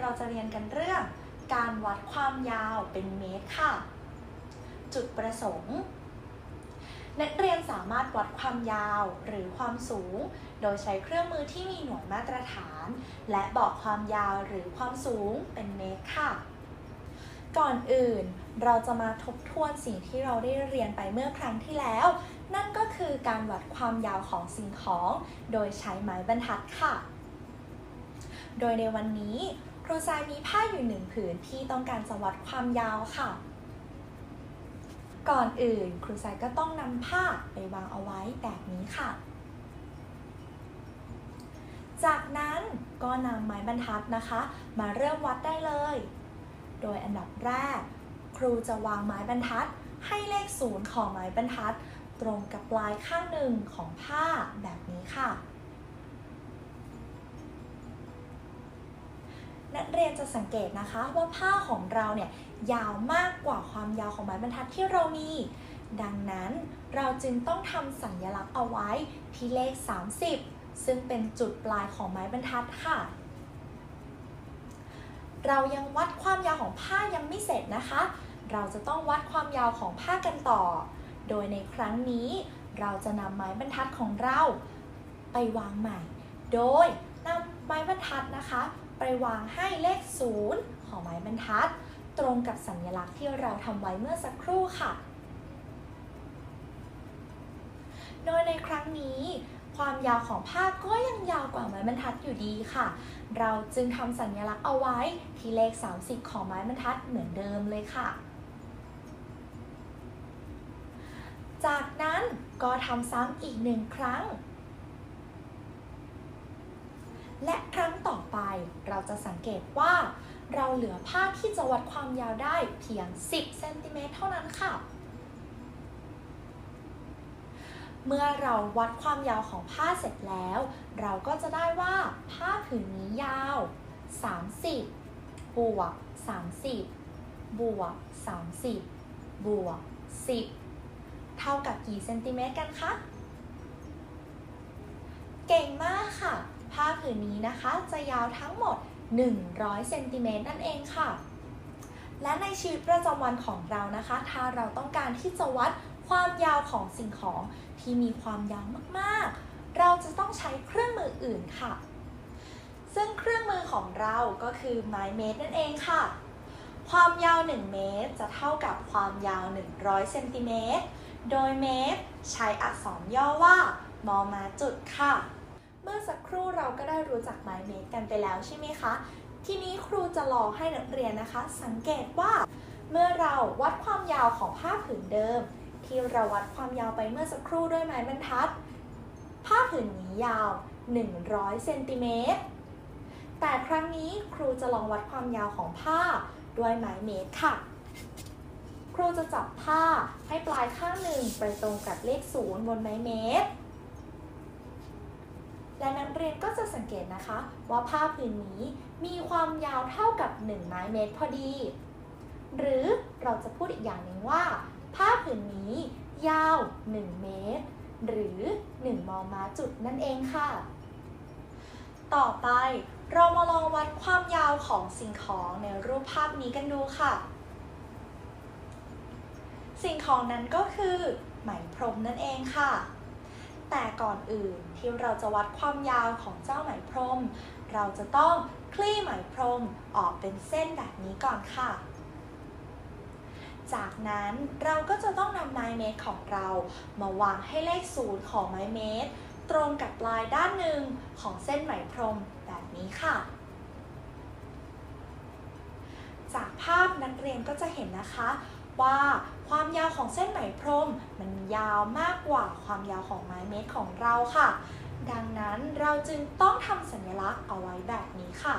เราจะเรียนกันเรื่อง การวัดความยาวเป็นเมตรค่ะ จุดประสงค์ นักเรียนสามารถวัดความยาวหรือความสูง โดยใช้เครื่องมือที่มีหน่วยมาตรฐาน และบอกความยาวหรือความสูงเป็นเมตรค่ะ ก่อนอื่นเราจะมาทบทวนสิ่งที่เราได้เรียนไปเมื่อครั้งที่แล้ว นั่นก็คือการวัดความยาวของสิ่งของ โดยใช้ไม้บรรทัดค่ะ โดยในวันนี้ ครูทรายมีผ้าอยู่หนึ่งผืนที่ต้องการจะวัดความยาวค่ะ ก่อนอื่นครูทรายก็ต้องนำผ้าไปวางเอาไว้แบบนี้ค่ะ จากนั้นก็นำไม้บรรทัดนะคะ มาเริ่มวัดได้เลย โดยอันดับแรก ครูจะวางไม้บรรทัด ให้เลขศูนย์ของไม้บรรทัด ตรงกับปลายข้างหนึ่งของผ้าแบบนี้ค่ะ นักเรียนจะสังเกตนะคะว่าผ้าของเราเนี่ยยาวมากกว่าความยาวของไม้บรรทัดที่เรามี ดังนั้นเราจึงต้องทำสัญลักษณ์เอาไว้ที่เลข 30 ซึ่งเป็นจุดปลายของไม้บรรทัดค่ะ เรายังวัดความยาวของผ้ายังไม่เสร็จนะคะ เราจะต้องวัดความยาวของผ้ากันต่อ โดยในครั้งนี้เราจะนำไม้บรรทัดของเราไปวางใหม่ โดยนำไม้บรรทัดนะคะ ไปวางให้เลขศูนย์ของไม้บรรทัด ตรงกับสัญลักษณ์ที่เราทำไว้เมื่อสักครู่ค่ะ โดยในครั้งนี้ความยาวของผ้าก็ยังยาวกว่าไม้บรรทัดอยู่ดีค่ะ เราจึงทำสัญลักษณ์เอาไว้ที่เลข 30 ของไม้บรรทัดเหมือนเดิมเลยค่ะ จากนั้นก็ทำซ้ำอีกหนึ่งครั้ง และครั้ง ไปเราจะสังเกตว่า เราเหลือผ้าที่จะวัดความยาวได้เพียง 10เซนติเมตรเท่านั้นค่ะ เมื่อเราวัดความยาวของผ้าเสร็จแล้ว เราก็จะได้ว่าผ้าผืนนี้ยาว 30 บวก 30 บวก 30 บวก 10 เท่ากับกี่เซนติเมตรกันคะ เก่งมากค่ะ ผ้าผืนนี้นะคะจะยาวทั้งหมด 100เซนติเมตรนั่นเองค่ะ และในชีวิตประจำวันของเรานะคะ ถ้าเราต้องการที่จะวัดความยาวของสิ่งของที่มีความยาวมากๆ เราจะต้องใช้เครื่องมืออื่นค่ะ ซึ่งเครื่องมือของเราก็คือไม้เมตรนั่นเองค่ะ ความยาว 1 เมตรจะเท่ากับความยาว 100เซนติเมตร โดยเมตรใช้อักษรย่อว่ามอมาจุดค่ะ เมื่อสักครู่เราก็ได้รู้จักไม้เมตรกันไปแล้วใช่ไหมคะ ทีนี้ครูจะลองให้นักเรียนนะคะ สังเกตว่า เมื่อเราวัดความยาวของผ้าผืนเดิม ที่เราวัดความยาวไปเมื่อสักครู่ด้วยไม้บรรทัด ผ้าผืนนี้ยาว 100เซนติเมตร แต่ครั้งนี้ครูจะลองวัดความยาวของผ้าด้วยไม้เมตรค่ะ ครูจะจับผ้าให้ปลายข้างหนึ่งไปตรงกับเลขศูนย์บนไม้เมตร และนักเรียนก็จะสังเกตนะคะ ว่าผ้าผืนนี้มีความยาวเท่ากับ 1 ไม้เมตรพอดี หรือเราจะพูดอีกอย่างหนึ่งว่า ผ้าผืนนี้ยาว 1 เมตร หรือ 1 มอม้าจุดนั่นเองค่ะ ต่อไปเรามาลองวัดความยาวของสิ่งของในรูปภาพนี้กันดูค่ะ สิ่งของนั้นก็คือไหมพรมนั่นเองค่ะ แต่ก่อนอื่นที่เราจะวัดความยาวของเจ้าไหมพรม เราจะต้องคลี่ไหมพรมออกเป็นเส้นแบบนี้ก่อนค่ะ จากนั้นเราก็จะต้องนำไม้เมตรของเรา มาวางให้เลขศูนย์ของไม้เมตร ตรงกับปลายด้านหนึ่งของเส้นไหมพรมแบบนี้ค่ะ จากภาพนักเรียนก็จะเห็นนะคะ ว่าความยาวของเส้นไหมพรม มันยาวมากกว่าความยาวของไม้เมตรของเราค่ะ ดังนั้นเราจึงต้องทำสัญลักษณ์เอาไว้แบบนี้ค่ะ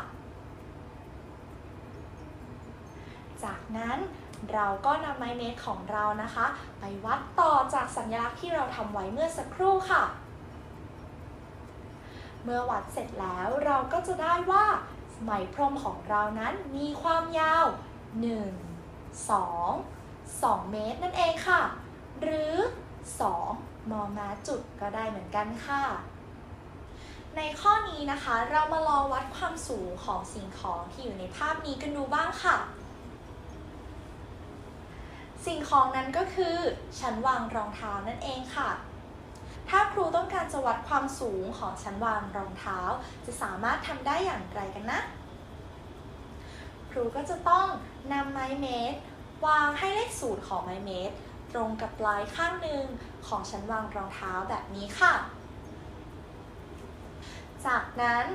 จากนั้นเราก็นำไม้เมตรของเรานะคะ ไปวัดต่อจากสัญลักษณ์ที่เราทำไว้เมื่อสักครู่ค่ะ เมื่อวัดเสร็จแล้วเราก็จะได้ว่าไหมพรมของเรานั้นมีความยาว 1 2 2 เมตรนั่นเองค่ะ หรือ 2 มอม้าจุดก็ได้เหมือนกันค่ะ ในข้อนี้นะคะเรามาลองวัดความสูงของสิ่งของที่อยู่ในภาพนี้กันดูบ้างค่ะ สิ่งของนั้นก็คือชั้นวางรองเท้านั่นเองค่ะถ้าครูต้องการจะวัดความสูงของชั้นวางรองเท้า จะสามารถทำได้อย่างไรกันนะ ครูก็จะต้องนำไม้เมตร วางให้เลขศูนย์ของไม้เมตร ตรงกับปลายข้างหนึ่งของชั้นวางรองเท้าแบบนี้ค่ะ จากนั้น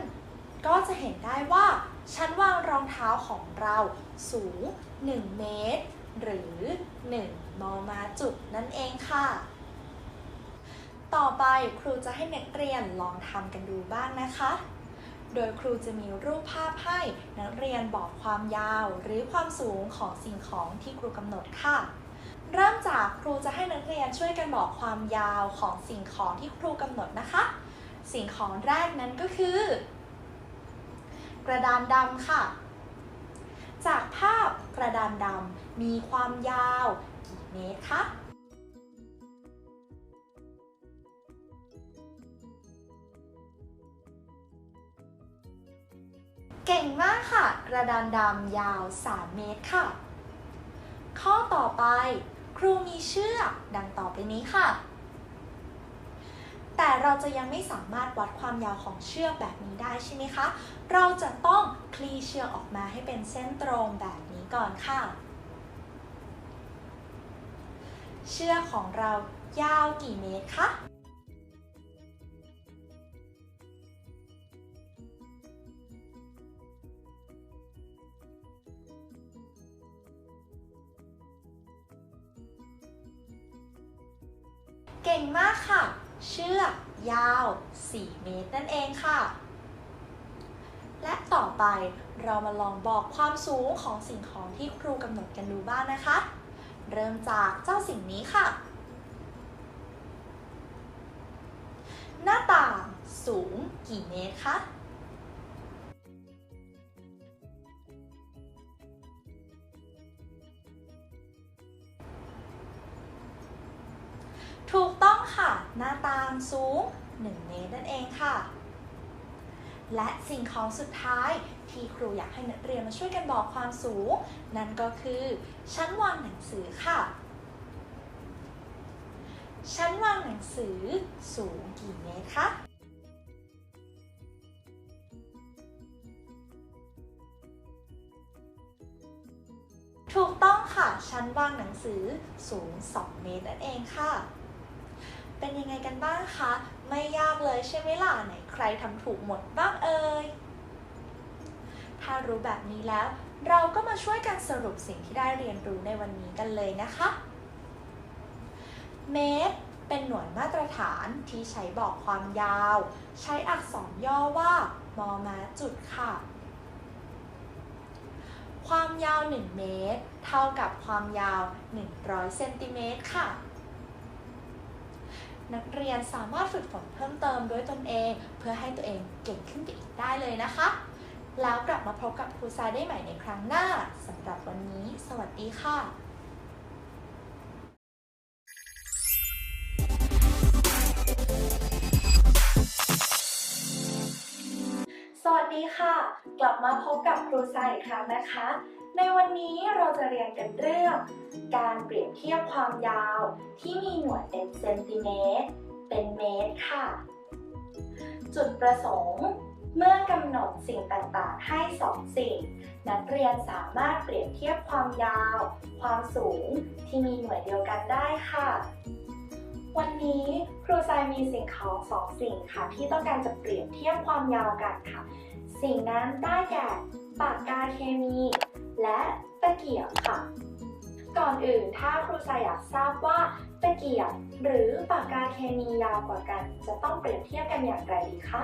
ก็จะเห็นได้ว่าชั้นวางรองเท้าของเราสูง 1 เมตร หรือ 1 มมาจุดนั่นเองค่ะ ต่อไปครูจะให้นักเรียนลองทำกันดูบ้างนะคะ โดยครูจะมีรูปภาพให้นักเรียนบอกความยาวหรือความสูงของสิ่งของที่ครูกำหนดค่ะ เริ่มจากครูจะให้นักเรียนช่วยกันบอกความยาวของสิ่งของที่ครูกำหนดนะคะ สิ่งของแรกนั้นก็คือ กระดานดำค่ะ จากภาพกระดานดำมีความยาวกี่เมตรคะ เก่งมากค่ะ กระดานดำยาว 3 เมตรค่ะ ข้อต่อไป ครูมีเชือกดังต่อไปนี้ค่ะ แต่เราจะยังไม่สามารถวัดความยาวของเชือกแบบนี้ได้ใช่ไหมคะ เราจะต้องคลี่เชือกออกมาให้เป็นเส้นตรงแบบนี้ก่อนค่ะ เชือกของเรายาวกี่เมตรคะ เก่งมากค่ะ เชือกยาว 4 เมตรนั่นเองค่ะ และต่อไปเรามาลองบอกความสูงของสิ่งของที่ครูกำหนดกันดูบ้างนะคะ เริ่มจากเจ้าสิ่งนี้ค่ะ หน้าต่างสูงกี่เมตรคะ ถูกต้องค่ะ หน้าต่างสูง 1 เมตรนั่นเองค่ะ และสิ่งของสุดท้ายที่ครูอยากให้นักเรียนมาช่วยกันบอกความสูง นั่นก็คือ ชั้นวางหนังสือค่ะ ชั้นวางหนังสือสูงกี่เมตรคะถูกต้องค่ะ ชั้นวางหนังสือสูง 2 เมตรนั่นเองค่ะ เป็นยังไงกันบ้างคะ ไม่ยากเลยใช่ไหมล่ะไหนใครทำถูกหมดบ้างเอ่ย ถ้ารู้แบบนี้แล้ว เราก็มาช่วยกันสรุปสิ่งที่ได้เรียนรู้ในวันนี้กันเลยนะคะเมตรเป็นหน่วยมาตรฐานที่ใช้บอกความยาว ใช้อักษรย่อว่ามอมาจุดค่ะ ความยาว 1 เมตร เท่ากับความยาว 100 เซนติเมตรค่ะ นักเรียนสามารถฝึกฝนเพิ่มเติมด้วยตนเอง เพื่อให้ตัวเองเก่งขึ้นไปอีกได้เลยนะคะ แล้วกลับมาพบกับครูซายได้ใหม่ในครั้งหน้าสำหรับวันนี้ สวัสดีค่ะ ดีค่ะ กลับมาพบกับครูซายอีกครั้งนะคะ ในวันนี้เราจะเรียนกันเรื่อง การเปรียบเทียบความยาว ที่มีหน่วยเป็นเซนติเมตร เป็นเมตรค่ะ จุดประสงค์ เมื่อกำหนดสิ่งต่างๆ ให้สองสิ่ง นักเรียนสามารถเปรียบเทียบความยาว ความสูงที่มีหน่วยเดียวกันได้ค่ะวันนี้ครูทรายมีสิ่งของสองสิ่งค่ะ ที่ต้องการจะเปรียบเทียบความยาวกันค่ะ สิ่งนั้นได้แก่ปากกาเคมี และตะเกียบค่ะ ก่อนอื่นถ้าครูทรายอยากทราบว่าตะเกียบหรือปากกาเคมียาวกว่ากัน จะต้องเปรียบเทียบกันอย่างไรดีคะ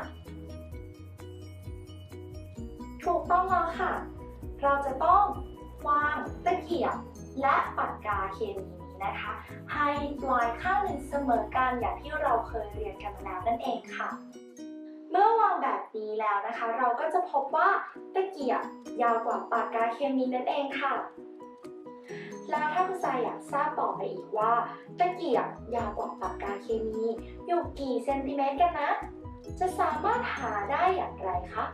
ถูกต้องแล้วค่ะ เราจะต้องวางตะเกียบและปากกาเคมีนี้นะคะ ให้ปลายข้างหนึ่งเสมอกันอย่างที่เราเคยเรียนกันมาแล้วนั่นเองค่ะ แบบนี้แล้วนะคะ เราก็จะพบว่าตะเกียบยาวกว่าปากกาเคมีนั่นเองค่ะ แล้วถ้าคุณทรายอยากทราบต่อไปอีกว่า ตะเกียบยาวกว่าปากกาเคมีอยู่กี่เซนติเมตรกันนะ จะสามารถหาได้อย่างไรคะ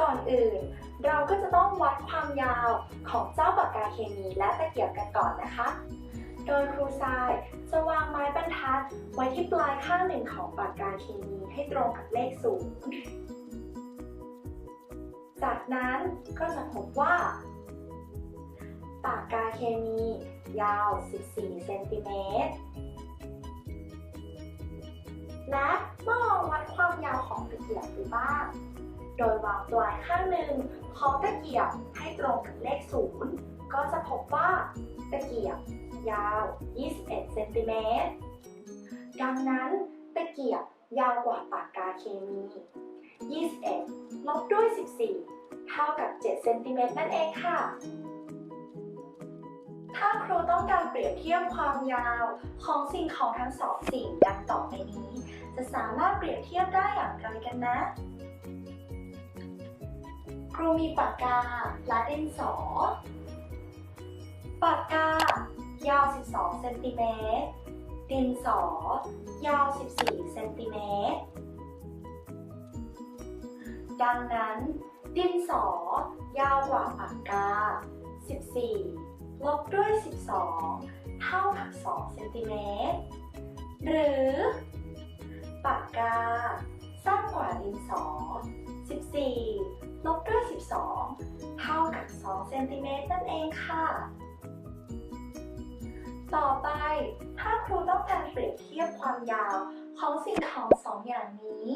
ก่อนอื่น เราก็จะต้องวัดความยาวของเจ้าปากกาเคมีและตะเกียบกันก่อนนะคะ โดยครูทรายจะวางไม้บรรทัดไว้ที่ปลายข้างหนึ่งของปากกาเคมีให้ตรงกับเลขศูนย์จากนั้นก็จะพบว่า ปากกาเคมี ยาว 14 เซนติเมตร และเมื่อลองวัดความยาวของตะเกียบดูบ้าง โดยวางปลายข้างหนึ่งของตะเกียบให้ตรงกับเลขศูนย์ก็จะพบว่าตะเกียบ ยาว 21เซนติเมตร ดังนั้นตะเกียบยาวกว่าปากกาเคมี 21 ลบด้วย 14 เท่ากับ 7 เซนติเมตรนั่นเองค่ะ ถ้าครูต้องการเปรียบเทียบความยาวของสิ่งของทั้งสองสิ่งดังต่อไปนี้ จะสามารถเปรียบเทียบได้อย่างไรกันนะ ครูมีปากกาและดินสอ ปากกาาว12เซนติเมตร ดินสอ ยาว 14เซนติเมตร ดังนั้น ดินสอ ยาวกว่าปากกา 14 ลบด้วย 12 เท่ากับ2เซนติเมตร หรือ ปากกา สั้นกว่าดินสอ 14 ลบด้วย 12 เท่ากับ2เซนติเมตรนั่นเองค่ะ ต่อไป ถ้าครูต้องการเปรียบเทียบความยาวของสิ่งของสองอย่างนี้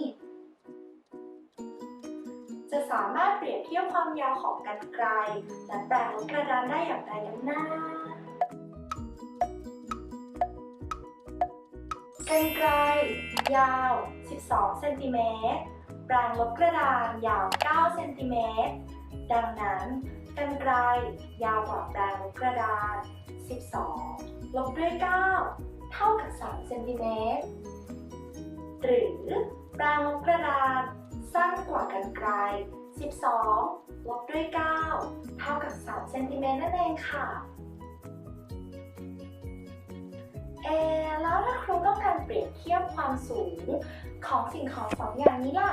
จะสามารถเปรียบเทียบความยาวของกรรไกรและแปรงกระดานได้อย่างไรกันนะกรรไกรยาว 12 เซนติเมตรแปรงลบกระดานยาว 9 เซนติเมตร ดังนั้นกรรไกรยาวกว่าแปรงลบกระดาน 12 ลบด้วย 9 เท่ากับ3เซนติเมตร หรือปรงลบกระดานสั้นกว่ากรรไกร12 ลบด้วย 9 เท่ากับ3เซนติเมตรนั่นเองค่ะ เอ แล้วถ้าครูต้องการเปรียบเทียบความสูงของสิ่งของสองอย่างนี้ล่ะ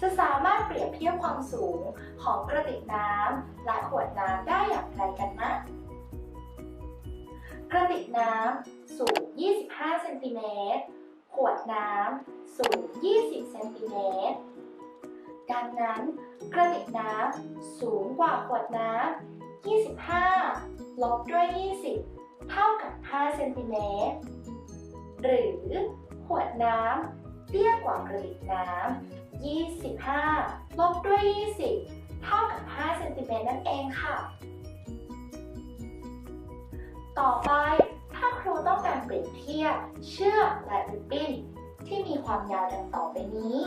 จะสามารถเปรียบเทียบความสูงของกระติกน้ำและขวดน้ำได้อย่างไรกันนะ กระติกน้ำสูง 25 เซนติเมตร ขวดน้ำสูง 20 เซนติเมตร ดังนั้น กระติกน้ำสูงกว่าขวดน้ำ25 ลบด้วย 20 เท่ากับ 5 เซนติเมตร หรือขวดน้ำเตี้ยกว่ากระติกน้ำ 25 ลบด้วย 20 เท่ากับ 5 เซนติเมตรนั่นเองค่ะ ต่อไปถ้าครูต้องการเปรียบเทียบเชือกและริบบิ้นที่มีความยาวดังต่อไปนี้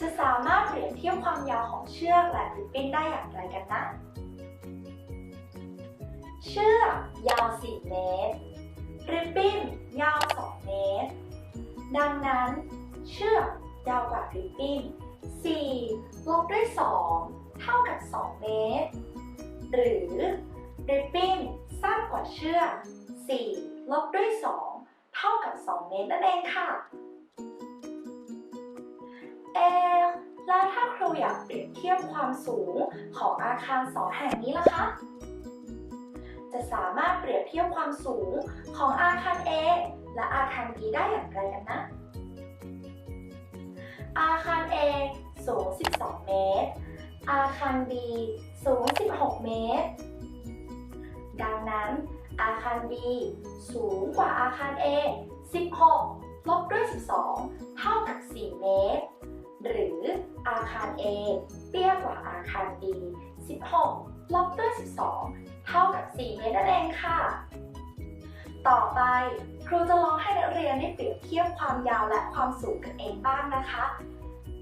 จะสามารถเปรียบเทียบความยาวของเชือกและริบบิ้นได้อย่างไรกันนะ เชือกยาว 4 เมตร ริบบิ้นยาว 2 เมตร ดังนั้น เชือก ยาวกว่าริบบิ้น 4 ลบด้วย 2 เท่ากับ 2 เมตร หรือริบบิ้นสั้นกว่าเชือก 4 ลบด้วย 2 เท่ากับ 2 เมตรนั่นเองค่ะ เอแล้วถ้าครูอยากเปรียบเทียบความสูงของอาคารสองแห่งนี้ล่ะคะ จะสามารถเปรียบเทียบความสูงของอาคาร A และอาคาร B ได้อย่างไรกันนะ อาคาร A สูง 12 เมตร อาคาร B สูง 16 เมตร ดังนั้น อาคาร B สูงกว่าอาคาร A 16 ลบด้วย 12 เท่ากับ 4 เมตร หรืออาคาร A เตี้ยกว่าอาคาร B 16 ลบด้วย 12 เท่ากับ 4 เมตรนั่นเองค่ะ ต่อไป ครูจะลองให้นักเรียนได้เปรียบเทียบความยาวและความสูงกันเองบ้างนะคะ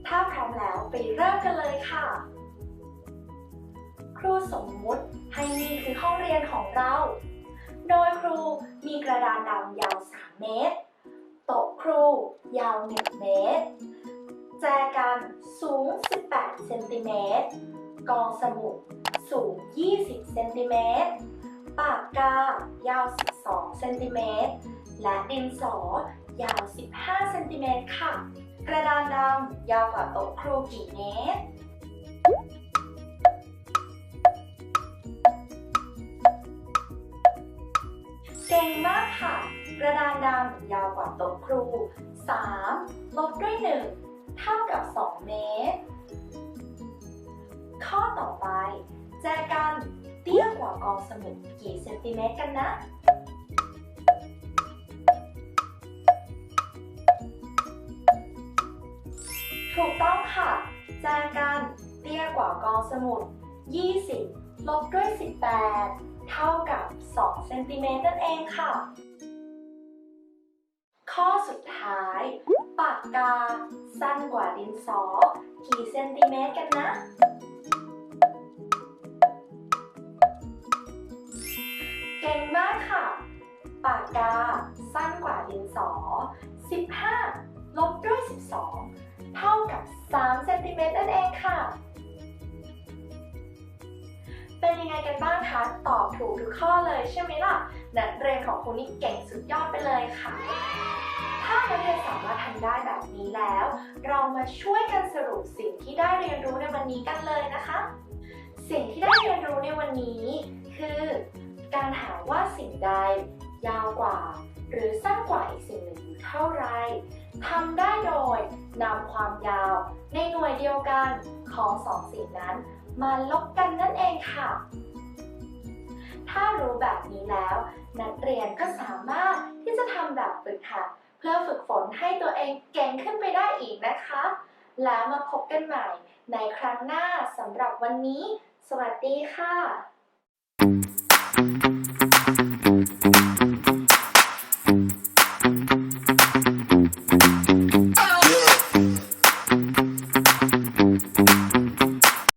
ถ้าพร้อมแล้วไปเริ่มกันเลยค่ะ ครูสมมุติให้นี่คือห้องเรียนของเรา โดยครูมีกระดานดำยาว 3 เมตร โต๊ะครูยาว 1 เมตร แจกันสูง 18 เซนติเมตร กองสมุดสูง 20 เซนติเมตร ปากกายาว2เซนติเมตร และดินสอยาว 15 เซนติเมตรค่ะ กระดานดำยาวกว่าโต๊ะครูกี่เมตร เก่งมากค่ะ กระดานดำยาวกว่าโต๊ะครู 3 ลบด้วย 1 เท่ากับ 2 เมตร ข้อต่อไป แจกันเตี้ยกว่ากองสมุดกี่เซนติเมตรกันนะ ถูกต้องค่ะ แจกันเตี้ยกว่ากองสมุด 20 ลบด้วย 18 เท่ากับ 2 เซนติเมตรนั่นเองค่ะ ข้อสุดท้าย ปากกา สั้นกว่าดินสอ กี่เซนติเมตรกันนะเก่งมากค่ะ ปากกา สั้นกว่าดินสอ 15 ลบด้วย 12 เท่ากับ3เซนติเมตรนั่นเองค่ะ เป็นยังไงกันบ้างคะ ตอบถูกทุกข้อเลยใช่ไหมล่ะ นักเรียนของคุณนี่เก่งสุดยอดไปเลยค่ะ ถ้านักเรียนสามารถทำได้แบบนี้แล้ว เรามาช่วยกันสรุปสิ่งที่ได้เรียนรู้ในวันนี้กันเลยนะคะ สิ่งที่ได้เรียนรู้ในวันนี้ คือ การหาว่าสิ่งใดยาวกว่า หรือสั้นกว่าอีกสิ่งหนึ่งเท่าไรทำได้โดยนำความยาวในหน่วยเดียวกันของสองสิ่งนั้น มาลบกันนั่นเองค่ะ ถ้ารู้แบบนี้แล้ว นักเรียนก็สามารถที่จะทำแบบฝึกหัดเพื่อฝึกฝนให้ตัวเองเก่งขึ้นไปได้อีกนะคะ แล้วมาพบกันใหม่ในครั้งหน้าสำหรับวันนี้ สวัสดีค่ะ